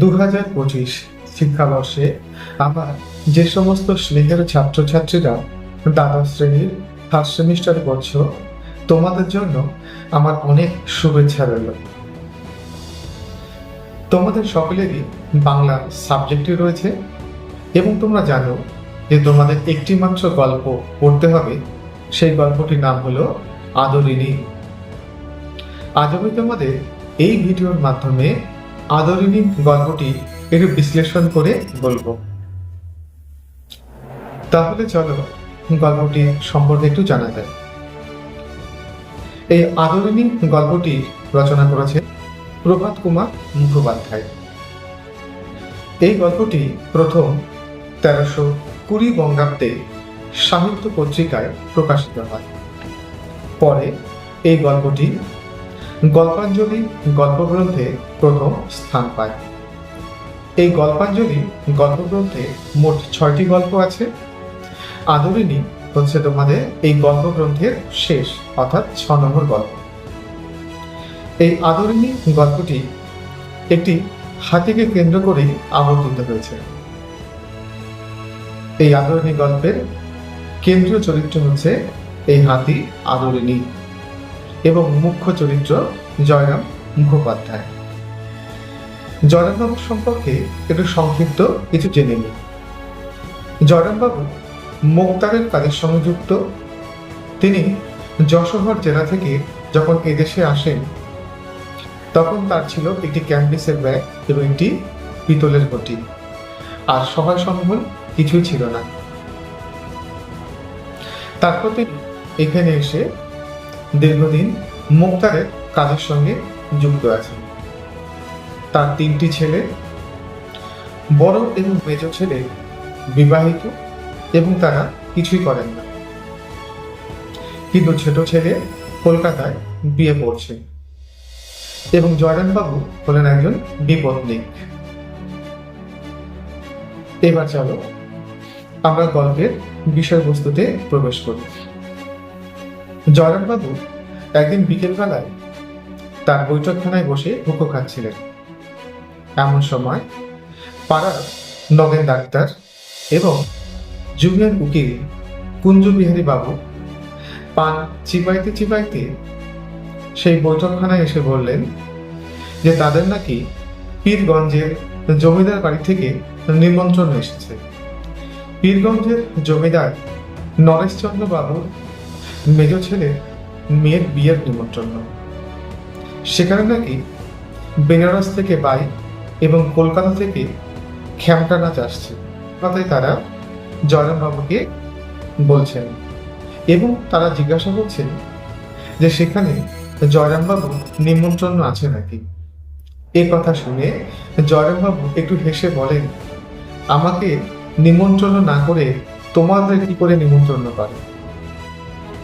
দু হাজার পঁচিশ শিক্ষাবর্ষে আমার যে সমস্ত স্নেহের ছাত্রছাত্রীরা দ্বাদশ শ্রেণির ফার্স্ট সেমিস্টার করছ, তোমাদের জন্য আমার অনেক শুভেচ্ছা রইল। তোমাদের সকলেরই বাংলা সাবজেক্টই রয়েছে এবং তোমরা জানো যে তোমাদের একটি মাত্র গল্প পড়তে হবে, সেই গল্পটির নাম হলো আদরিনী আজ আমি তোমাদের এই ভিডিওর মাধ্যমে আদরিনী গল্পটি একটু বিশ্লেষণ করে বলব। তাহলে চলো গল্পটি সম্পর্কে একটু জানা যায় এই আদরিনী গল্পটি রচনা করেছে প্রভাত কুমার মুখোপাধ্যায়। এই গল্পটি প্রথম তেরোশো কুড়ি বঙ্গাব্দে সাহিত্য পত্রিকায় প্রকাশিত হয়। পরে এই গল্পটি গল্পাঞ্জলি গল্পগ্রন্থে প্রথম স্থান পায়। এই গল্পাঞ্জলি গল্পগ্রন্থে মোট ছয়টি গল্প আছে। আদরিনী হচ্ছে তোমাদের এই গল্পগ্রন্থের শেষ, অর্থাৎ ছ নম্বর গল্প। এই আদরিনী গল্পটি একটি হাতিকে কেন্দ্র করেই আবর্তিত হয়েছে। এই আদরিনী গল্পের কেন্দ্রীয় চরিত্র হচ্ছে এই হাতি আদরিনী এবং মুখ্য চরিত্র জয়রাম মুখোপাধ্যায়। জয়রামবাবু সম্পর্কে একটু সংক্ষিপ্ত কিছু জেনে নিই। জয়রামবাবু মোক্তারের কাজের সঙ্গে যুক্ত। তিনি যশোহর জেলা থেকে যখন এদেশে আসেন, তখন তার ছিল একটি ক্যাম্বিসের ব্যাগ এবং একটি পিতলের ঘটি আর সহায় সম্বল কিছুই ছিল না। তারপর তিনি এখানে এসে দীর্ঘদিন মুক্তারের কাজের সঙ্গে যুক্ত আছেন। তার তিনটি ছেলে, বড় এবং মেজ ছেলে, বিবাহিত এবং তারা কিছুই করেন না। কিন্তু ছোট ছেলে কলকাতায় বিয়ে পড়ছে এবং জয়রানবাবু হলেন একজন বিপত্নিক। এবার চলো আমরা গল্পের বিষয়বস্তুতে প্রবেশ করি। জয়রামবাবু একদিন বিকেলবেলায় তার বৈঠকখানায় বসে হুকো খাচ্ছিলেন। এমন সময় পাড়ার নগেন ডাক্তার এবং জুনিয়র উকিল কুঞ্জবিহারী বাবু পান চিপাইতে চিপাইতে সেই বৈঠকখানায় এসে বললেন যে তাদের নাকি পীরগঞ্জের জমিদার বাড়ি থেকে নিমন্ত্রণ এসেছে। পীরগঞ্জের জমিদার নরেশচন্দ্র বাবুর মেজ ছেলে মেয়ের বিয়ের নিমন্ত্রণ সেখানে নাকি বেনারস থেকে বাই এবং কলকাতা থেকে খ্যামটা নাচ আসছে। তাতে তারা জয়রামবাবুকে বলছেন এবং তারা জিজ্ঞাসা করছেন যে সেখানে জয়রামবাবু নিমন্ত্রণ আছে নাকি? এ কথা শুনে জয়রামবাবু একটু হেসে বলেন, আমাকে নিমন্ত্রণ না করে তোমাদের কি করে নিমন্ত্রণ করে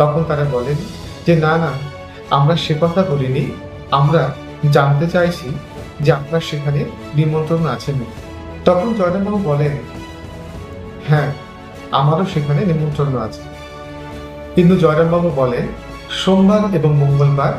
তখন তারা বলেন যে, না না, আমরা সে কথা বলিনি। আমরা জানতে চাইছি যে আপনার সেখানে নিমন্ত্রণ আছে না। তখন জয়রামবাবু বলেন হ্যাঁ আমারও সেখানে নিমন্ত্রণ আছে। কিন্তু জয়রামবাবু বলেন, সোমবার এবং মঙ্গলবার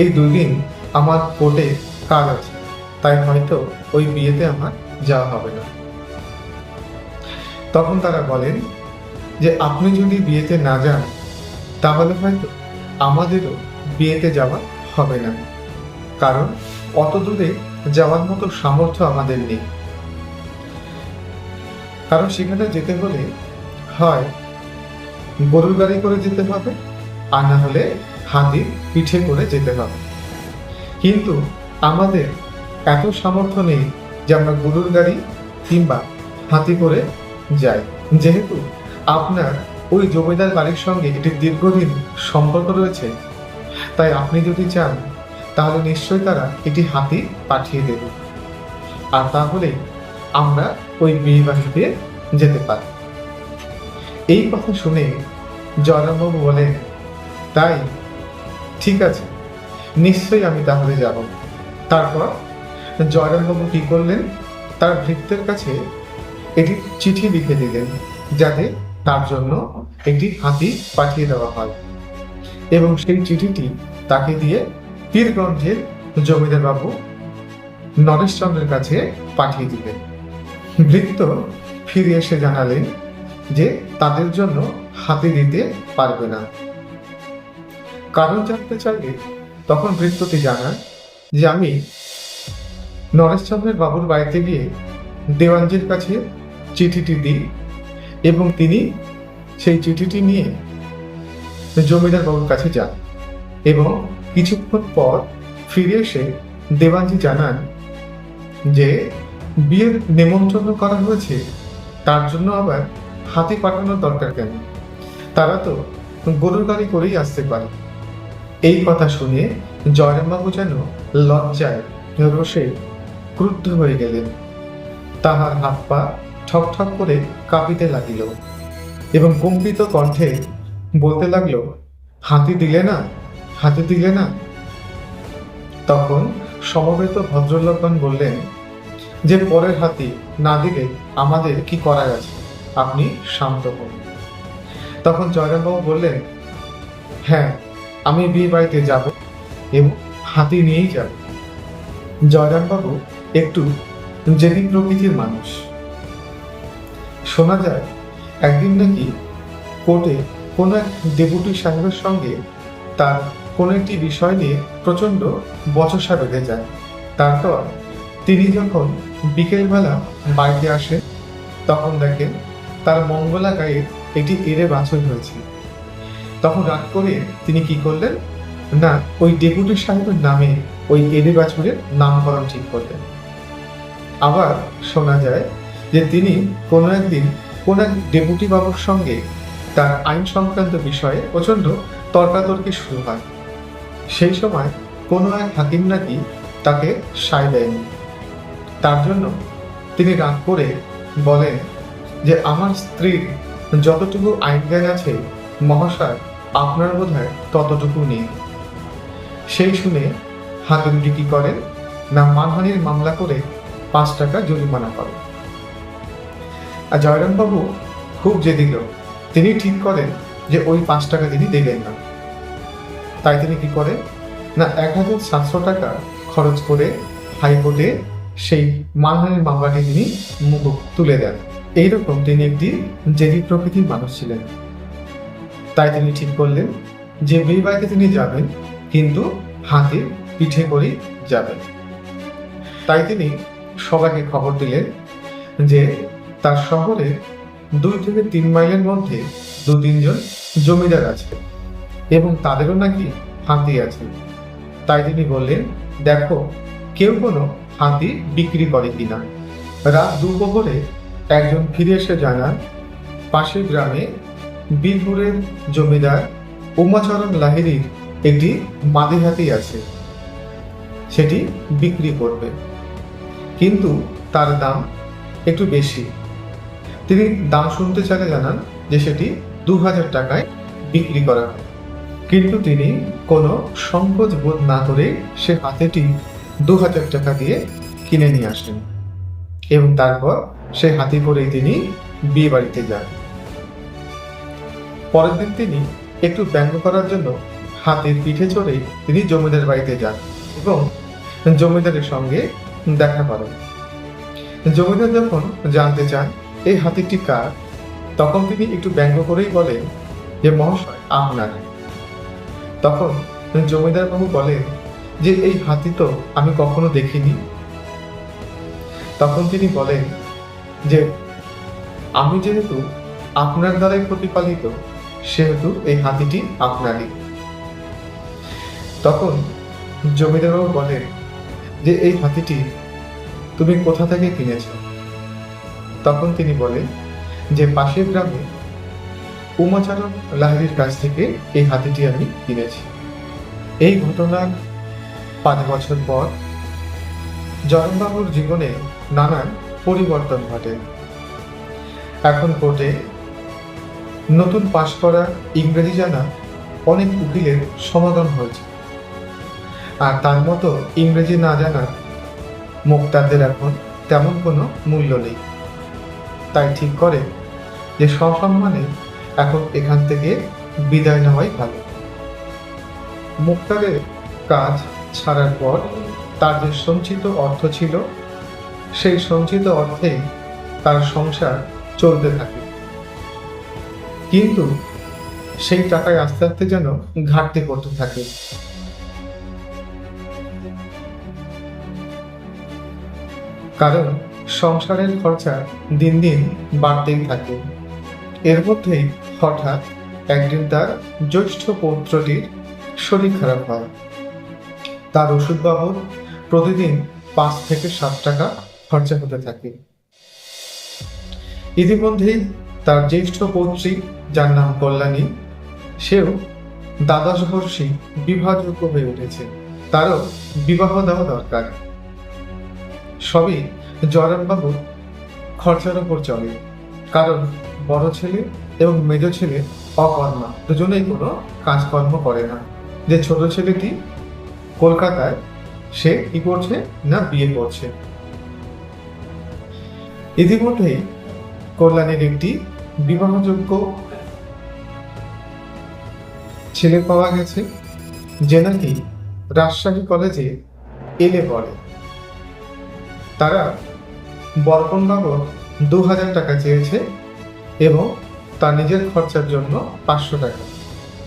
এই দুই দিন আমার কোর্টে কাজ আছে। তাই হয়তো ওই বিয়েতে আমার যাওয়া হবে না। তখন তারা বলেন যে, আপনি যদি বিয়েতে না যান তাহলে হয়তো আমাদেরও বিয়েতে যাওয়া হবে না। কারণ অত দূরে যাওয়ার মতো সামর্থ্য আমাদের নেই। কারণ সেখানে যেতে হলে হয় গরুর গাড়ি করে যেতে হবে, আর না হলে হাতির পিঠে করে যেতে হবে। কিন্তু আমাদের এত সামর্থ্য নেই যে আমরা গরুর গাড়ি কিংবা হাতি করে যাই। যেহেতু আপনার ওই জমিদার বাড়ির সঙ্গে একটি দীর্ঘদিন সম্পর্ক রয়েছে। তাই আপনি যদি চান, তাহলে নিশ্চয়ই তারা একটি হাতি পাঠিয়ে দেবে। আর তাহলে আমরা ওই বিয়ে বাড়িতে যেতে পারি। এই কথা শুনে জয়রামবাবু বলেন, তাই? ঠিক আছে, নিশ্চয়ই আমি তাহলে যাব। তারপর জয়রামবাবু কি করলেন? তার ভৃত্যের কাছে একটি চিঠি লিখে দিলেন, যাতে তার জন্য একটি হাতি পাঠিয়ে দেওয়া হয়। এবং সেই চিঠিটি তাকে দিয়ে পীরগঞ্জের জমিদার বাবু নরেশচন্দ্রের কাছে পাঠিয়ে দিলেন। ভৃত্য ফিরে এসে জানালেন যে তাদের জন্য হাতে দিতে পারবে না। কারণ জানতে চাইলে তখন বৃত্তটি জানান যে আমি নরেশচন্দ্রের বাবুর বাড়িতে গিয়ে দেওয়ানজির কাছে চিঠিটি দিই এবং তিনি সেই চিঠিটি নিয়ে জমিদার বাবুর কাছে যান এবং কিছুক্ষণ পর ফিরে এসে দেওয়ানজি জানান যে বিয়ের নেমন্ত্রণ করা হয়েছে, তার জন্য আবার হাতি পাঠানোর দরকার কেন? তারা তো গরুর গাড়ি করেই আসতে পারে। এই কথা শুনে জয়রামবাবু যেন লজ্জায় রোষে ক্রুদ্ধ হয়ে গেলেন। তাহার হাত পা ঠক ঠক করে কাঁপিতে লাগিল এবং কম্পিত কণ্ঠে বলতে লাগল, হাতি দিলে না, হাতি দিলে না। তখন সমবেত ভদ্রলোকগণ বললেন, যে পরের হাতি না দিলে আমাদের কি করার আছে? আপনি শান্ত হন। তখন জয়রামবাবু বললেন হ্যাঁ আমি বিয়ে বাড়িতে যাব এবং হাতি নিয়েই যাব। জয়রামবাবু একটু জেদি প্রকৃতির মানুষ। শোনা যায়, একদিন নাকি কোর্টে কোনো এক ডেপুটি সাহেবের সঙ্গে তার কোনো একটি বিষয় নিয়ে প্রচণ্ড বচসা বেঁধে যায়। তারপর তিনি যখন বিকেলবেলা বাড়িতে আসেন তখন দেখেন তার মঙ্গলা গায়ে একটি এড়ে বাছর হয়েছে। তখন রাগ করে তিনি কি করলেন? না, ওই ডেপুটি সাহেবের নামে ওই এড়ে বাছুরের নামকরণ ঠিক করলেন। আবার শোনা যায় যে তিনি কোনো একদিন কোন এক ডেপুটি বাবুর সঙ্গে তার আইন সংক্রান্ত বিষয়ে প্রচণ্ড তর্কাতর্কি শুরু হয়। সেই সময় কোনো এক হাকিম নাকি তাকে সায় দেয়নি। তার জন্য তিনি রাগ করে বলেন যে, আমার স্ত্রীর যতটুকু আইন জ্ঞান আছে, মহাশয়, আপনার বোধ হয় ততটুকু নেই। সেই শুনে হাকিমটি কি করেন? না মানহানির মামলা করে পাঁচ টাকা জরিমানা করেন। আর জয়রামবাবু খুব জেদিল তিনি ঠিক করেন যে ওই পাঁচ টাকা তিনি দেবেন না। তাই তিনি কি করেন না, এক হাজার সাতশো টাকা খরচ করে হাইকোর্টে সেই মানহানির মামলাটি তিনি মুখ তুলে দেন। এইরকম তিনি একটি জেদি প্রকৃতির মানুষ ছিলেন। তাই তিনি ঠিক করলেন যে বিয়ে বাড়িতে তিনি যাবেন, কিন্তু হাতে পিঠে করেই যাবেন। তাই তিনি সবাইকে খবর দিলেন যে তার শহরে দুই থেকে তিন মাইলের মধ্যে দু তিনজন জমিদার আছে এবং তাদেরও নাকি হাতি আছে। তাই তিনি বললেন, দেখো, কেউ কোনো হাতি বিক্রি করে কিনা। রাত দুপুরে একজন ফিরে এসে জানান পাশের গ্রামে বীরপুরের জমিদার উমাচরণ লাহিড়ির একটি মাদি হাতি আছে। সেটি বিক্রি করবে। কিন্তু তার দাম একটু বেশি। তিনি দাম শুনতে চাইলে জানান যে সেটি দু হাজার টাকায় বিক্রি করা হয়। কিন্তু তিনি কোনো সংকোচ বোধ না করে সে হাতেটি দু হাজার টাকা দিয়ে কিনে নিয়ে আসেন এবং তারপর সে হাতি করেই তিনি বিয়ে বাড়িতে যান। পরের দিন তিনি একটু ব্যঙ্গ করার জন্য হাতির পিঠে চড়েই তিনি জমিদার বাড়িতে যান এবং জমিদারের সঙ্গে দেখা করেন। জমিদার যখন জানতে চান এই হাতিটি কার? তখন তিনি একটু ব্যঙ্গ করেই বলেন যে মহাশয়, আপনার। তখন জমিদার বাবু বলেন, যে এই হাতি তো আমি কখনো দেখিনি। তখন তিনি বলেন, যে আমি যেহেতু আপনার দ্বারাই প্রতিপালিত, সেহেতু এই হাতিটি আপনারই। তখন জমিদারবাবু বলেন, যে এই হাতিটি তুমি কোথা থেকে কিনেছ? তখন তিনি বলেন যে পাশের গ্রামে উমাচারণ লাহিড়ির কাছ থেকে এই হাতিটি আমি কিনেছি। এই ঘটনার পাঁচ বছর পর জয়নবাবুর জীবনে নানান পরিবর্তন ঘটে। এখন কোর্টে নতুন পাশ করা ইংরেজি জানা অনেক উকিলের সমাগম হয়েছে। আর তার মতো ইংরেজি না জানা মুক্তারদের এখন তেমন কোনো মূল্য নেই। তাই ঠিক করে যে সসম্মানে এখন এখান থেকে বিদায় নেওয়াই ভালো। মুক্তারের কাজ ছাড়ার পর তার যে সঞ্চিত অর্থ ছিল, সেই সঞ্চিত অর্থেই তার সংসার চলতে থাকে। কিন্তু সেই টাকায় আস্তে আস্তে যেন ঘাটতি করতে থাকে। কারণ সংসারের খরচা দিন দিন বাড়তেই থাকে। এর মধ্যেই হঠাৎ একদিন তার জ্যৈষ্ঠ পৌত্রটির শরীর খারাপ হয়। তার ওষুধ বাবদ প্রতিদিন পাঁচ থেকে সাত টাকা খরচা হতে থাকে। ইতিমধ্যেই তার জ্যেষ্ঠ পৌত্রী যার নাম কল্যাণী, সেও দ্বাদশ বর্ষী বিবাহযোগ্য হয়ে উঠেছে। তারও বিবাহ দেওয়া দরকার। সবই জয়রামবাবু খরচার ওপর চলে, কারণ বড় ছেলে এবং মেজ ছেলে অকর্মা, দুজনেই কোনো কাজকর্ম করে না। যে ছোট ছেলেটি কলকাতায়, সে কি করছে না বিয়ে করছে? ইতিমধ্যেই কল্যাণীর একটি বিবাহযোগ্য ছেলে পাওয়া গেছে, যে নাকি রাজশাহী কলেজে এলে পড়ে। তারা বর্পণ বাবদ দু হাজার টাকা চেয়েছে এবং তার নিজের খরচার জন্য পাঁচশো টাকা।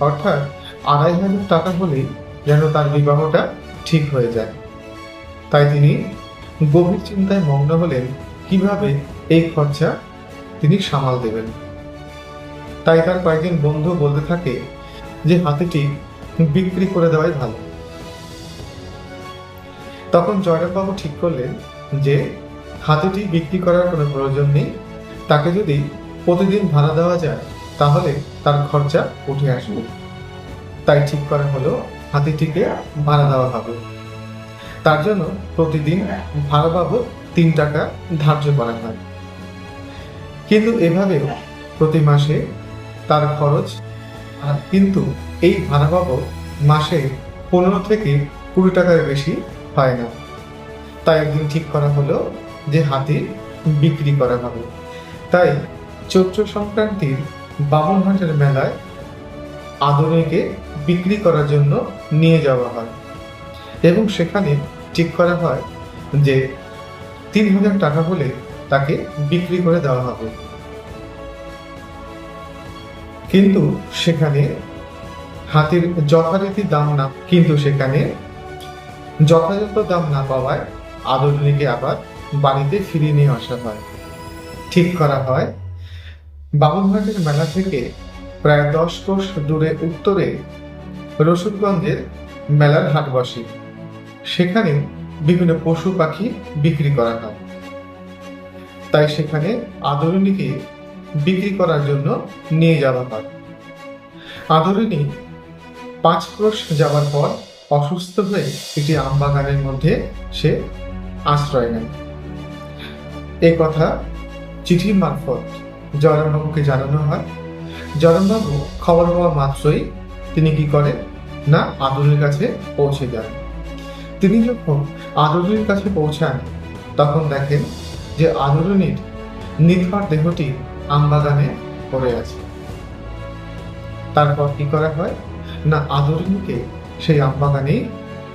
অর্থাৎ আড়াই হাজার টাকা হলেই যেন তার বিবাহটা ঠিক হয়ে যায়। তাই তিনি গভীর চিন্তায় মগ্ন হলেন, কীভাবে এই খরচা তিনি সামাল দেবেন? তাই তার কয়েকজন বন্ধু বলতে থাকে যে হাতিটি বিক্রি করে দেওয়াই ভালো। তখন জয়রামবাবু ঠিক করলেন যে হাতিটি বিক্রি করার কোনো প্রয়োজন নেই। তাকে যদি প্রতিদিন ভাড়া দেওয়া যায়, তাহলে তার খরচা উঠে আসবে। তাই ঠিক করা হলো হাতিটিকে ভাড়া দেওয়া হবে। তার জন্য প্রতিদিন ভাড়া বাবদ তিন টাকা ধার্য করা হয়। কিন্তু এভাবে প্রতি মাসে তার খরচ কিন্তু এই ভাড়া বাবদ মাসে পনেরো থেকে কুড়ি টাকার বেশি হয় না। তাই একদিন ঠিক করা হলো যে হাতি বিক্রি করা হবে। তাই চৈত্র সংক্রান্তির বামনহাটের মেলায় আদরেকে বিক্রি করার জন্য নিয়ে যাওয়া হয় এবং সেখানে ঠিক করা হয় যে তিন হাজার টাকা হলে তাকে বিক্রি করে দেওয়া হবে। কিন্তু সেখানে হাতির যথারীতি দাম না, কিন্তু সেখানে যথাযথ দাম না পাওয়ায় আদরণীকে আবার বাড়িতে ফিরিয়ে নিয়ে আসা হয়। ঠিক করা হয়। বাবুঘাটের মেলা থেকে প্রায় দশ কোষ দূরে উত্তরে রসুলগঞ্জের মেলার হাট বসে সেখানে বিভিন্ন পশু পাখি বিক্রি করা হয়। তাই সেখানে আদরণীকে বিক্রি করার জন্য নিয়ে যাওয়া হয়। আদরণী পাঁচ ক্রোশ যাওয়ার পর অসুস্থ হয়ে একটি আম বাগানের মধ্যে সে আশ্রয় নেয়। এ কথা চিঠি মারফত জয়রামবাবুকে জানানো হয়। জয়রামবাবু খবর পাওয়া মাত্রই তিনি কি করেন না আদরের কাছে পৌঁছে যান। তিনি যখন আদরের কাছে পৌঁছান, তখন দেখেন যে আদরণীর নিথর দেহটি আমবাগানে পড়ে আছে। তারপর কি করা হয়? না, আদরণীকে সেই আমবাগানেই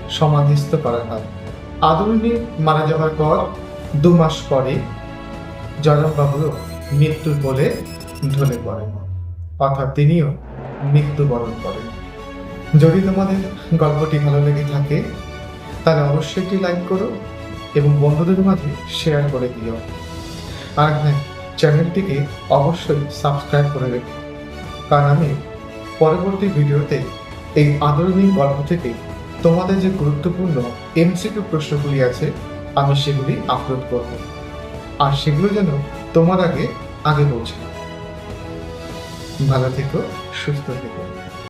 সমাধিস্থ করা হয়। আদরণী মারা যাওয়ার পর দু মাস পরে জয়রামবাবুও মৃত্যুর বলে ঢলে পড়েন। অর্থাৎ তিনিও মৃত্যুবরণ করেন। যদি তোমাদের গল্পটি ভালো লেগে থাকে, তাহলে অবশ্যই একটি লাইক করো এবং বন্ধুদের মাঝে শেয়ার করে দিও। আর হ্যাঁ চ্যানেলটিকে অবশ্যই সাবস্ক্রাইব করে রেখো। কারণ আমি পরবর্তী ভিডিওতে এই আদরণীয় গল্প থেকে তোমাদের যে গুরুত্বপূর্ণ এমসিকিউ প্রশ্নগুলি আছে আমি সেগুলি আপলোড করব। আর সেগুলো যেন তোমার আগে আগে পৌঁছে ভালো থেকো, সুস্থ থেকো।